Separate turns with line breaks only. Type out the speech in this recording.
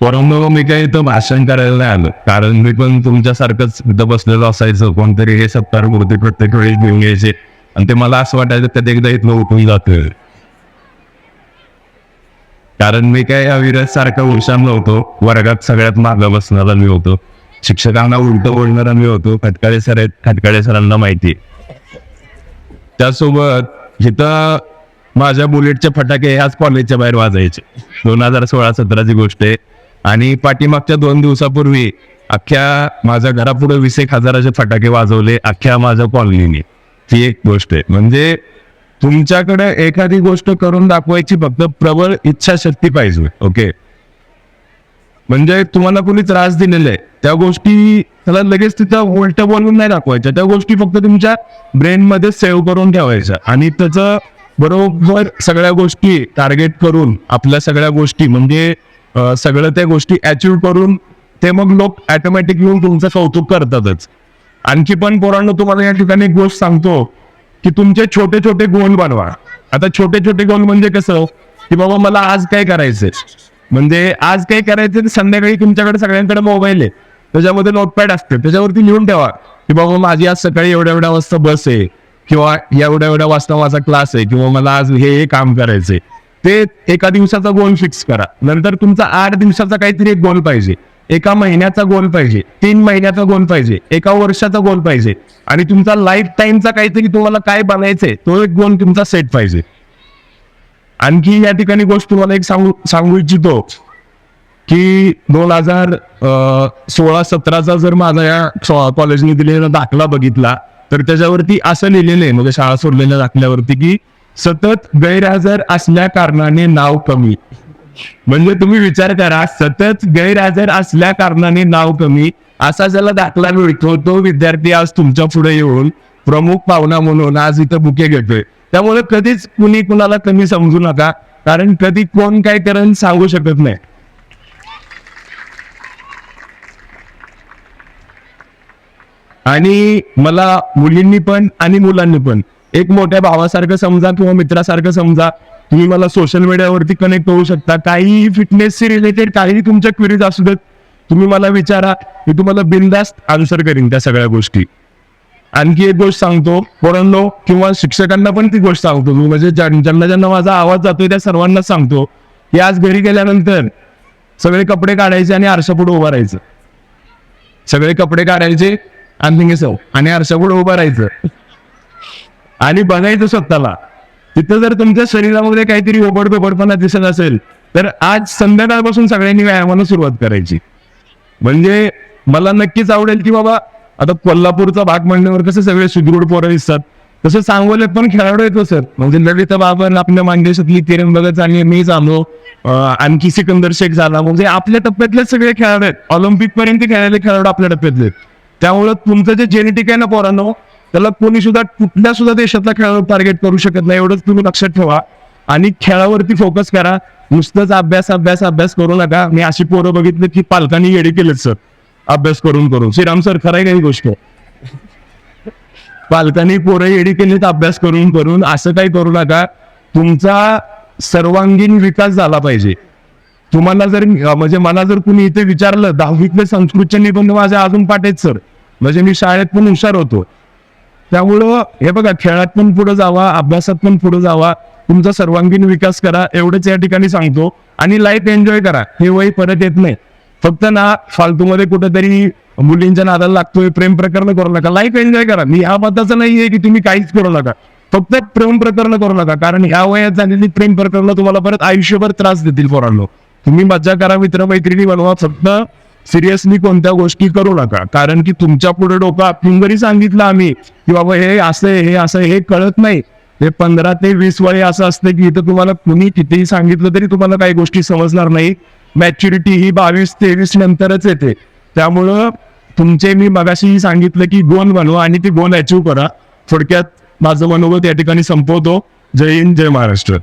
परंतु मी काही इथं भाषण करायला नाही आलं. कारण मी पण तुमच्यासारखंच इथं बसलेलं असायचं. कोणतरी हे सत्कार मूर्ती प्रत्येक वेळेस घेऊन यायचे. आणि ते मला असं वाटायचं त्यात एकदा इथलं उठून जातोय. कारण मी काय या विरज सारखा हुशार नव्हतो. वर्गात सगळ्यात मागं बसणारा मी होतो. शिक्षकांना उलट बोलणारा मी होतो. खटकाळे सर आहेत खटकाळे सरांना माहिती त्यासोबत इथं माझ्या बुलेटचे फटाके ह्याच कॉलेजच्या बाहेर वाजायचे. दोन हजार सोळा सतराची गोष्ट आहे. आणि पाठीमागच्या दोन दिवसापूर्वी अख्ख्या माझ्या घरापुढे वीस एक हजाराचे फटाके वाजवले अख्ख्या माझ्या कॉलनीने ती एक गोष्ट आहे. म्हणजे तुमच्याकडे एखादी गोष्ट करून दाखवायची फक्त प्रबळ इच्छाशक्ती पाहिजे ओके म्हणजे तुम्हाला कोणी त्रास दिलेला आहे त्या गोष्टी त्याला लगेच तिथं उलट बोलून नाही दाखवायच्या. त्या गोष्टी फक्त तुमच्या ब्रेन मध्ये सेव्ह करून ठेवायच्या. आणि त्याचं बरोबर सगळ्या गोष्टी टार्गेट करून आपल्या सगळ्या गोष्टी म्हणजे सगळं त्या गोष्टी अचीव्ह करून ते मग लोक ऑटोमॅटिक येऊन तुमचं कौतुक करतातच. आणखी पण पोरांनो तुम्हाला या ठिकाणी एक गोष्ट सांगतो की तुमचे छोटे छोटे गोल बनवा. आता छोटे छोटे गोल म्हणजे कसं की बाबा मला आज काय करायचंय? म्हणजे आज काय करायचं संध्याकाळी तुमच्याकडे सगळ्यांकडे मोबाईल आहे. त्याच्यामध्ये नोटपॅड असते त्याच्यावरती लिहून ठेवा की बाबा माझी आज सकाळी एवढ्या एवढ्या वाजता बस आहे किंवा एवढ्या एवढ्या वाजता माझा क्लास आहे किंवा मला आज हे हे काम करायचंय. ते एका दिवसाचा गोल फिक्स करा. नंतर तुमचा आठ दिवसाचा काहीतरी एक गोल पाहिजे. एका महिन्याचा गोल पाहिजे. तीन महिन्याचा गोल पाहिजे. एका वर्षाचा गोल पाहिजे. आणि तुमचा लाईफ टाईमचा काहीतरी तुम्हाला काय बनायचंय तो एक गोल तुमचा सेट पाहिजे. आणखी या ठिकाणी गोष्ट तुम्हाला एक सांगू सांगू इच्छितो की दोन हजार सोळा सतराचा जर माझा या कॉलेजने दिलेला दाखला बघितला तर त्याच्यावरती असं लिहिलेलं आहे म्हणजे शाळा सोडलेल्या दाखल्यावरती की सतत गैरहजर असल्या कारणाने नाव कमी. म्हणजे तुम्ही विचार करा सतत गैरहजर असल्या कारणाने नाव कमी. असा ज्याला दाखला मिळतो तो विद्यार्थी आज तुमच्यापुढे येऊन प्रमुख पाहुणा म्हणून आज इथं बुके घेतोय. त्यामुळे कधीच कुणी कुणाला कमी समजू नका कारण कधी कोण काय करेल सांगू शकत नाही. आणि मला मुलींनी पण आणि मुलांनी पण एक मोठ्या भावासारखं समजा किंवा मित्रासारखं समजा तुम्ही मला सोशल मीडियावरती कनेक्ट होऊ शकता. काहीही फिटनेसशी रिलेटेड काहीही तुमच्या क्विरीज असू देत तुम्ही मला विचारा मी तुम्हाला बिनदास्त आन्सर करीन त्या सगळ्या गोष्टी. आणखी एक गोष्ट सांगतो पोरांनो किंवा शिक्षकांना पण ती गोष्ट सांगतो मी. म्हणजे ज्यांना ज्यांना माझा आवाज जातोय त्या सर्वांना सांगतो की आज घरी गेल्यानंतर सगळे कपडे काढायचे आणि आरशापुढे उभं राहायचं. सगळे कपडे काढायचे आणि सव आणि आरशापुढे उभं राहायचं. आणि बघायचं स्वतःला. तिथं जर तुमच्या शरीरामध्ये काहीतरी ओबड बेबडपणा दिसत असेल तर आज संध्याकाळपासून सगळ्यांनी व्यायामाला सुरुवात करायची. म्हणजे मला नक्कीच आवडेल की बाबा आता कोल्हापूरचा भाग म्हणण्यावर कसं सगळे सुदृढ पोरं दिसतात. तसं सांगोल्यात पण खेळाडू येतो सर म्हणजे ललिता बाबन आपल्या मानदेशातली किरण भगत आणि मी झालो आणखी सिकंदर शेख झाला म्हणजे आपल्या टप्प्यातले सगळे खेळाडू आहेत. ऑलिम्पिक पर्यंत खेळायले खेळाडू आपल्या टप्प्यातले आहेत. त्यामुळं तुमचं जे जेनेटिक आहे ना पोरांनो त्याला कोणी सुद्धा कुठल्या सुद्धा देशातला खेळाडू टार्गेट करू शकत नाही एवढंच तुम्ही लक्षात ठेवा. आणि खेळावरती फोकस करा. नुसतंच अभ्यास अभ्यास अभ्यास करू नका. मी अशी पोरं बघितली की पालकांनी येडे केलेत सर अभ्यास करून करून. श्रीराम सर खरं काही गोष्ट? पालकांनी पोरं येडी केलीत अभ्यास करून करून. असं काही करू नका. तुमचा सर्वांगीण विकास झाला पाहिजे. तुम्हाला जर म्हणजे मला जर कुणी इथे विचारलं दहावीतले संस्कृतचे निबंध माझे अजून पाठ सर म्हणजे मी शाळेत पण हुशार होतो. त्यामुळं हे बघा खेळात पण पुढे जावा अभ्यासात पण पुढे जावा तुमचा सर्वांगीण विकास करा एवढंच या ठिकाणी सांगतो. आणि लाईफ एन्जॉय करा हे वय परत येत नाही. फक्त ना फालतूमध्ये कुठेतरी मुलींच्या नादाला लागतोय प्रेम प्रकरण करू नका. लाईफ एन्जॉय करा. मी ह्या मताचं नाहीये की तुम्ही काहीच करू नका. फक्त प्रेम प्रकरण करू नका. कारण ह्या वयात झालेली प्रेम प्रकरण तुम्हाला परत आयुष्यभर त्रास देतील पोरांनो. तुम्ही मज्जा करा मित्र मैत्रिणी बनवा. फक्त सिरियसली कोणत्या गोष्टी करू नका. कारण की तुमच्यापुढे डोकं आपण जरी सांगितलं आम्ही की बाबा हे असं हे असं हे कळत नाही. हे पंधरा ते वीस वळे असं असतं की इथं तुम्हाला कुणी कितीही सांगितलं तरी तुम्हाला काही गोष्टी समजणार नाही. मॅच्युरिटी ही बावीस तेवीस नंतरच येते. त्यामुळं तुमचे मी मगाशी सांगितलं की गोल बनवा आणि ते गोल अचीव करा. थोडक्यात माझं मनोगत या ठिकाणी संपवतो. जय हिंद जय महाराष्ट्र.